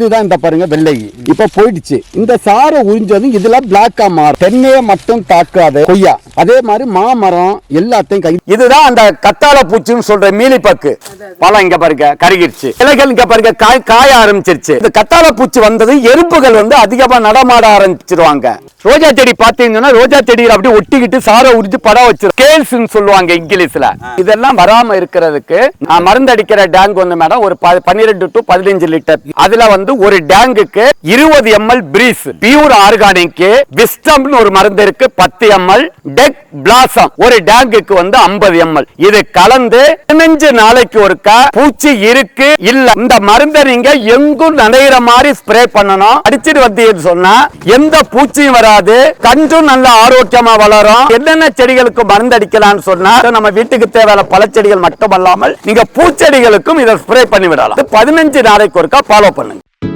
இதுதான் இந்த பாருங்க வெள்ளை. இப்ப போயிடுச்சு. இந்த சாரை உறிஞ்சதும் இதுல பிளாக்கா மாறும். தென்னையை மட்டும் தாக்காது கொய்யா. அதே மாதிரி மாமரம் எல்லாத்தையும் கை இதுதான் அந்த கத்தாழ பூச்சின்னு சொல்ற மீலிப்பக்கு பழம் இங்க பாருங்க கருகிருச்சு. இலைகள் இங்க பாருங்க காய் காய ஆரம்பிச்சிருச்சு. இந்த கத்தாழ பூச்சி வந்தது எறும்புகள் வந்து அதிகமா நடமாட ஆரம்பிச்சிருவாங்க. ரோஜா செடி பாத்தீங்கன்னா ரோஜா செடியில் அப்படியே ஒட்டிக்கிட்டு சாரை உரிச்சு படம் வச்சிரும் கேல்ஸ் சொல்லுவாங்க இங்கிலீஷ்ல. இதெல்லாம் வராம இருக்கிறதுக்கு நான் மருந்து அடிக்கிற டேங்க் வந்து மேடம் ஒரு பன்னிரெண்டு டு பதினஞ்சு லிட்டர். அதுல வந்து ஒரு டேங்குக்கு இருபது எம்எல் பிரீஸ் பியூர் ஆர்கானிக் விஸ்டம்னு ஒரு மருந்து இருக்கு பத்து எம்எல் டெக் பிளாசம் ஒரு டேங்குக்கு வந்து 50 எம்எல். இது கலந்து பதினஞ்சு நாளைக்கு ஒருக்கா பூச்சி இருக்கு இல்ல. இந்த மருந்தை நீங்க எங்கும் நனைகிற மாதிரி ஸ்ப்ரே பண்ணணும். அடிச்சிட்டு வந்தீங்கன்னு சொன்னா எந்த பூச்சியும் வராது கன்றும் நல்ல ஆரோக்கியமா வளரும். என்னென்ன செடிகளுக்கு மருந்து அடிக்கலாம்னு சொன்னா நம்ம வீட்டுக்கு தேவையான பழச்செடிகள் மட்டுமல்லாமல் நீங்க பூச்செடிகளுக்கும் இதை ஸ்ப்ரே பண்ணி விடலாம் பதினஞ்சு நாளைக்கு ஒருக்கா ஃபாலோ பண்ணுங்க.